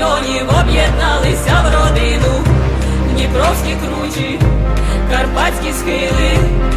мільйонів об'єдналися в родину, Дніпровські кручі, карпатські схили.